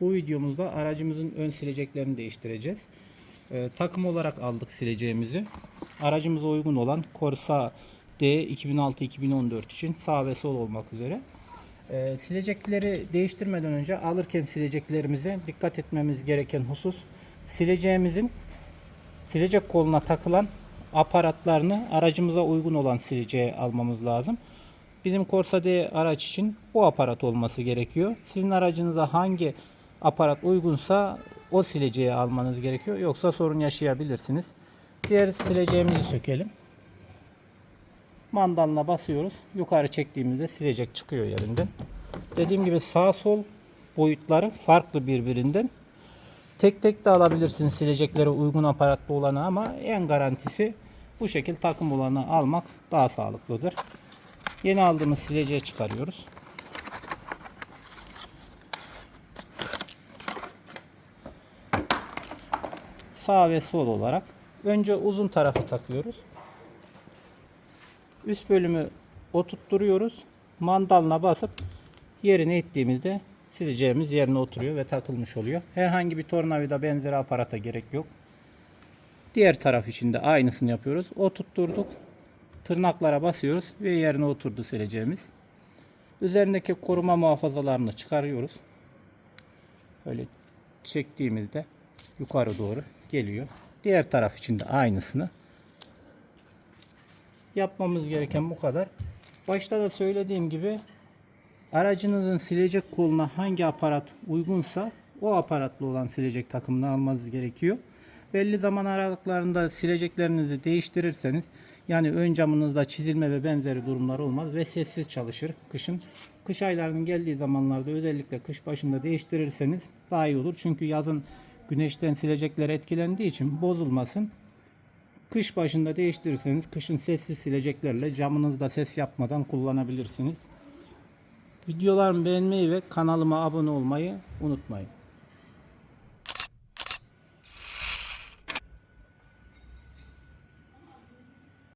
Bu videomuzda aracımızın ön sileceklerini değiştireceğiz. Ee, takım olarak aldık sileceğimizi. Aracımıza uygun olan Corsa D 2006-2014 için sağ ve sol olmak üzere. Ee, silecekleri değiştirmeden önce alırken sileceklerimize dikkat etmemiz gereken husus sileceğimizin silecek koluna takılan aparatlarını aracımıza uygun olan sileceğe almamız lazım. Bizim Corsa D araç için bu aparat olması gerekiyor. Sizin aracınıza hangi aparat uygunsa o sileceği almanız gerekiyor. Yoksa sorun yaşayabilirsiniz. Diğer sileceğimizi sökelim. Mandalına basıyoruz. Yukarı çektiğimizde silecek çıkıyor yerinden. Dediğim gibi sağ sol boyutları farklı birbirinden. Tek tek de alabilirsiniz sileceklere uygun aparatlı olanı ama en garantisi bu şekil takım olanı almak daha sağlıklıdır. Yeni aldığımız sileceği çıkarıyoruz. Sağ ve sol olarak önce uzun tarafı takıyoruz. Üst bölümü oturtturuyoruz. Mandalına basıp yerine ittiğimizde sileceğimiz yerine oturuyor ve takılmış oluyor. Herhangi bir tornavida benzeri aparata gerek yok. Diğer taraf için de aynısını yapıyoruz. Oturtturduk. Tırnaklara basıyoruz ve yerine oturdu sileceğimiz. Üzerindeki koruma muhafazalarını çıkarıyoruz. Böyle çektiğimizde yukarı doğru geliyor. Diğer taraf için de aynısını yapmamız gereken bu kadar. Başta da söylediğim gibi aracınızın silecek koluna hangi aparat uygunsa o aparatlı olan silecek takımını almanız gerekiyor. Belli zaman aralıklarında sileceklerinizi değiştirirseniz yani ön camınızda çizilme ve benzeri durumlar olmaz ve sessiz çalışır kışın. Kış aylarının geldiği zamanlarda özellikle kış başında değiştirirseniz daha iyi olur. Çünkü yazın güneşten silecekler etkilendiği için bozulmasın. Kış başında değiştirirseniz kışın sessiz sileceklerle camınızda ses yapmadan kullanabilirsiniz. Videolarımı beğenmeyi ve kanalıma abone olmayı unutmayın.